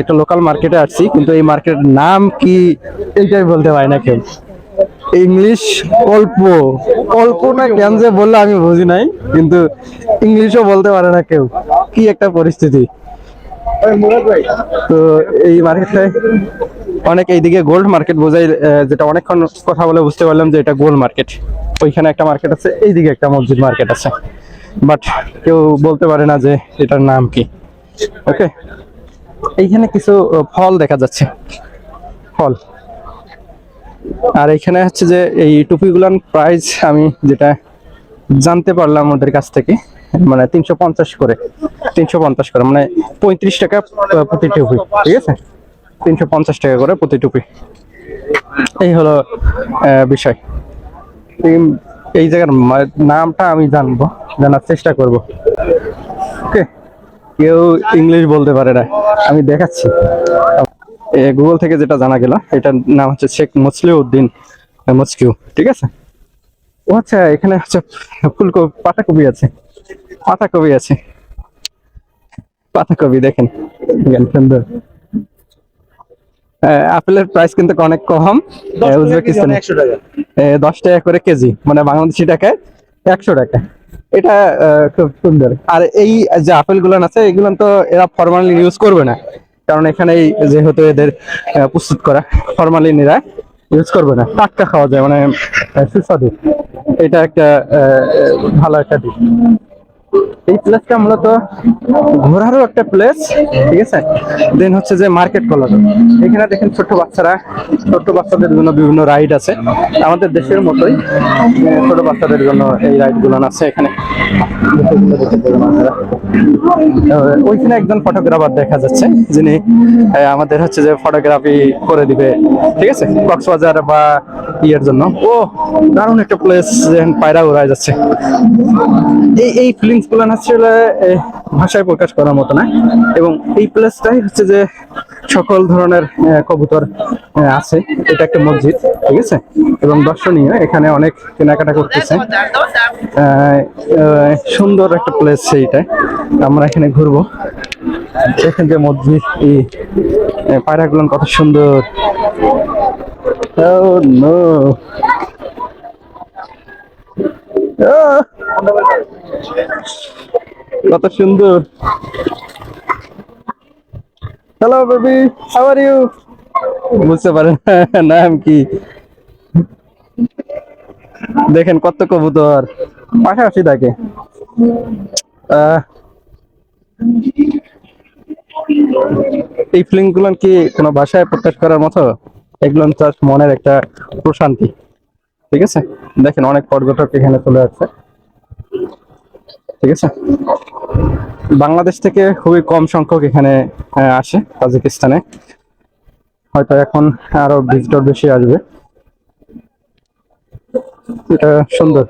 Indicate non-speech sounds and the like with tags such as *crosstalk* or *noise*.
একটা লোকাল মার্কেটে আসছি, কিন্তু এই মার্কেটের নাম কি এইটাই বলতে পারি না কেউ। ইংলিশ অল্প অল্প না কেন যে বললে আমি বুঝি নাই, কিন্তু ইংলিশও বলতে পারে না কেউ। কি একটা পরিস্থিতি। তো এই মার্কেটটায় অনেক এইদিকে গোল্ড মার্কেট বোঝাই যেটা অনেকক্ষণ কথা বলে বুঝতে পারলাম যে এটা গোল্ড মার্কেট ওইখানে একটা মার্কেট আছে, এইদিকে একটা মসজিদ মার্কেট আছে। বাট কেউ বলতে পারে না যে এটার নাম কি। ওকে এইখানে কিছু ফল দেখা যাচ্ছে। ফল। আর এখানে হচ্ছে যে এই টুপিগুলার প্রাইস আমি যেটা জানতে পারলাম ওদের কাছ থেকে মানে তিনশো পঞ্চাশ করে, তিনশো পঞ্চাশ করে মানে পঁয়ত্রিশ টাকা প্রতি টুপি, ঠিক আছে? তিনশো পঞ্চাশ টাকা করে প্রতি টুপি। এই হলো বিষয়। এই- জায়গার নামটা আমি জানব, জানার চেষ্টা করব। কেউ ইংলিশ বলতে পারে না। আমি দেখাচ্ছি। গুগল থেকে যেটা জানা গেল এটার নাম হচ্ছে শেখ মুসলিউদ্দিন মস্কিউ ঠিক আছে? ও আচ্ছা এখানে হচ্ছে ফুলকপি পাতাকপি আছে। পাতাকপি আছে। পাতাকপি দেখেন। সুন্দর। আপেলের প্রাইস কিন্তু অনেক কম। উজবেকিস্তানে। দশ টাকা করে কেজি মানে বাংলাদেশি টাকায় একশো টাকা। এটা খুব সুন্দর। আর এই যে আপেল গুলান আছে, এগুলান তো এরা ফরমালিন ইউজ করবে না। কারণ এখানে যেহেতু এদের প্রস্তুত করা ফরমালিন এরা ইউজ করবে না। টাটকা খাওয়া যায় মানে সুস্বাদু। এটা একটা ভালো একটা দিক। এই প্লেসটা মূলত ঘোরারও একটা প্লেস ঠিক আছে? দেন হচ্ছে যে মার্কেট কলার এখানে দেখেন ছোট বাচ্চারা ছোট বাচ্চাদের জন্য বিভিন্ন রাইড আছে। আমাদের দেশের মতোই ছোট বাচ্চাদের জন্য এই রাইডগুলো আছে এখানে। ওইখানে একজন ফটোগ্রাফার দেখা যাচ্ছে, যিনি আমাদের হচ্ছে যে ফটোগ্রাফি করে দিবে, ঠিক আছে? কক্সবাজার বা ইয়ের জন্য। ও, দারুণ একটা প্লেস পায়রা উড়ায় যাচ্ছে। এই এই ফিলিংসগুলো আসলে ভাষায় প্রকাশ করার মতো না। এবং এই প্লেসটাই হচ্ছে যে সকল ধরনের কবুতর আছে। এটা একটা মসজিদ, ঠিক আছে? এবং দর্শনীয়, এখানে অনেক কেনাকাটা করতেছে। সুন্দর একটা প্লেস সেইটা আমরা এখানে ঘুরবো। দেখেন যে মসজিদ এই পায়রাগুলো কত সুন্দর। Oh no! আহ! কত সুন্দর। Hello baby how are you বুঝতে পারেন, *laughs* নাম কি? দেখেন কত কবুতর। পাশাপাশি থাকে এই ফিলিংগুলো কি কোনো ভাষায় প্রকাশ করার মতো? এগুলো মনের একটা প্রশান্তি। ঠিক আছে? দেখেন অনেক পর্যটক এখানে চলে আসছে। ঠিক আছে? বাংলাদেশ থেকে খুবই কম সংখ্যক এখানে আসে তাজিকিস্তানে। হয়তো এখন আরও ভিজিটর বেশি আসবে। এটা সুন্দর.